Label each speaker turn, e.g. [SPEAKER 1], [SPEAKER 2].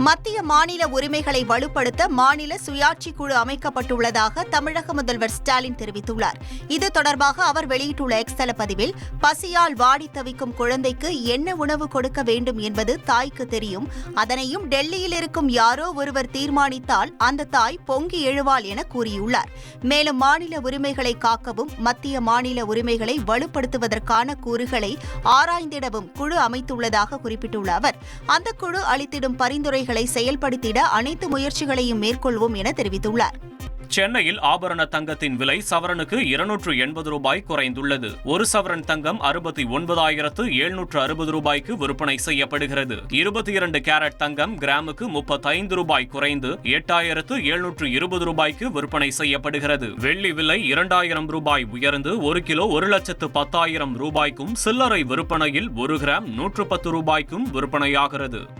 [SPEAKER 1] மத்திய மாநில உரிமைகளை வலுப்படுத்த மாநில சுயாட்சி குழு அமைக்கப்பட்டுள்ளதாக தமிழக முதல்வர் ஸ்டாலின் தெரிவித்துள்ளார். இது தொடர்பாக அவர் வெளியிட்டுள்ள எக்ஸ்தல பதிவில் பசியால் வாடி தவிக்கும் குழந்தைக்கு என்ன உணவு கொடுக்க வேண்டும் என்பது தாய்க்கு தெரியும். அதனையும் டெல்லியில் இருக்கும் யாரோ ஒருவர் தீர்மானித்தால் அந்த தாய் பொங்கி எழுவாள் என கூறியுள்ளார். மேலும் மாநில உரிமைகளை காக்கவும் மத்திய மாநில உரிமைகளை வலுப்படுத்துவதற்கான கூறுகளை ஆராய்ந்திடவும் குழு அமைத்துள்ளதாக குறிப்பிட்டுள்ள அவர். அந்த குழு அளித்திடும் பரிந்துரைகள் செயல்படுத்திட அனைத்து முயற்சிகளையும் மேற்கொள்வோம் என தெரிவித்துள்ளார்.
[SPEAKER 2] சென்னையில் ஆபரண தங்கத்தின் விலை சவரனுக்கு இருநூற்று எண்பது ரூபாய் குறைந்துள்ளது. ஒரு சவரன் தங்கம் அறுபத்தி ஒன்பதாயிரத்து எழுநூற்று அறுபது ரூபாய்க்கு விற்பனை செய்யப்படுகிறது. இருபத்தி இரண்டு கேரட் தங்கம் கிராமுக்கு முப்பத்தைந்து ரூபாய் குறைந்து எட்டாயிரத்து எழுநூற்று இருபது ரூபாய்க்கு விற்பனை செய்யப்படுகிறது. வெள்ளி விலை இரண்டாயிரம் ரூபாய் உயர்ந்து ஒரு கிலோ ஒரு லட்சத்து பத்தாயிரம் ரூபாய்க்கும் சில்லறை விற்பனையில் ஒரு கிராம் நூற்று பத்து ரூபாய்க்கும் விற்பனையாகிறது.